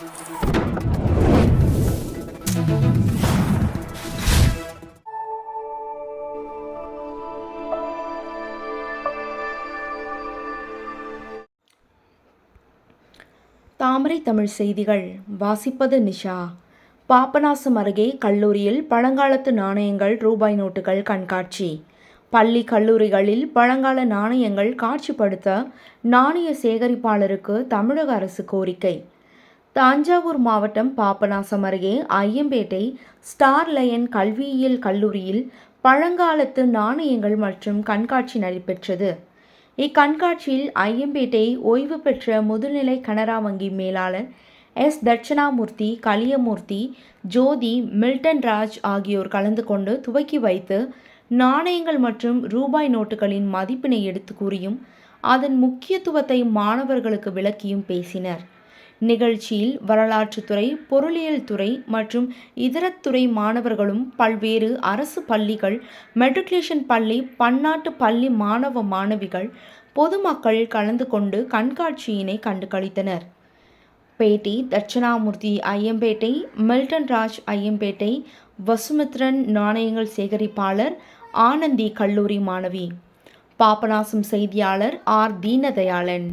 தாமரை தமிழ் செய்திகள். வாசிப்பது நிஷா. பாபநாசம் அருகே கல்லூரியில் பழங்காலத்து நாணயங்கள் ரூபாய் நோட்டுகள் கண்காட்சி. பள்ளி கல்லூரிகளில் பழங்கால நாணயங்கள் காட்சிப்படுத்த நாணய சேகரிப்பாளருக்கு தமிழக அரசு கோரிக்கை. தஞ்சாவூர் மாவட்டம் பாபநாசம் அருகே ஐயம்பேட்டை ஸ்டார் லயன் கல்வியியல் கல்லூரியில் பழங்காலத்து நாணயங்கள் மற்றும் கண்காட்சி நடைபெற்றது. இக்கண்காட்சியில் ஐயம்பேட்டை ஓய்வு பெற்ற முதுநிலை கனரா வங்கி மேலாளர் எஸ். தட்சிணாமூர்த்தி கலியமூர்த்தி ஜோதி மில்டன் ராஜ் ஆகியோர் கலந்து கொண்டு துவக்கி வைத்து நாணயங்கள் மற்றும் ரூபாய் நோட்டுகளின் மதிப்பினை எடுத்து கூறியும் அதன் முக்கியத்துவத்தை மாணவர்களுக்கு விளக்கியும் பேசினர். நிகழ்ச்சியில் வரலாற்றுத்துறை பொருளியல் துறை மற்றும் இதர துறை மாணவர்களும் பல்வேறு அரசு பள்ளிகள் மெட்ரிகுலேஷன் பள்ளி பன்னாட்டு பள்ளி மாணவ மாணவிகள் பொதுமக்கள் கலந்து கொண்டு கண்காட்சியினை கண்டுகளித்தனர். பேட்டி தட்சிணாமூர்த்தி ஐயம்பேட்டை மில்டன் ராஜ் ஐயம்பேட்டை வசுமித்ரன் நாணயங்கள் சேகரிப்பாளர் ஆனந்தி கல்லூரி மாணவி. பாபநாசம் செய்தியாளர் ஆர் தீனதயாளன்.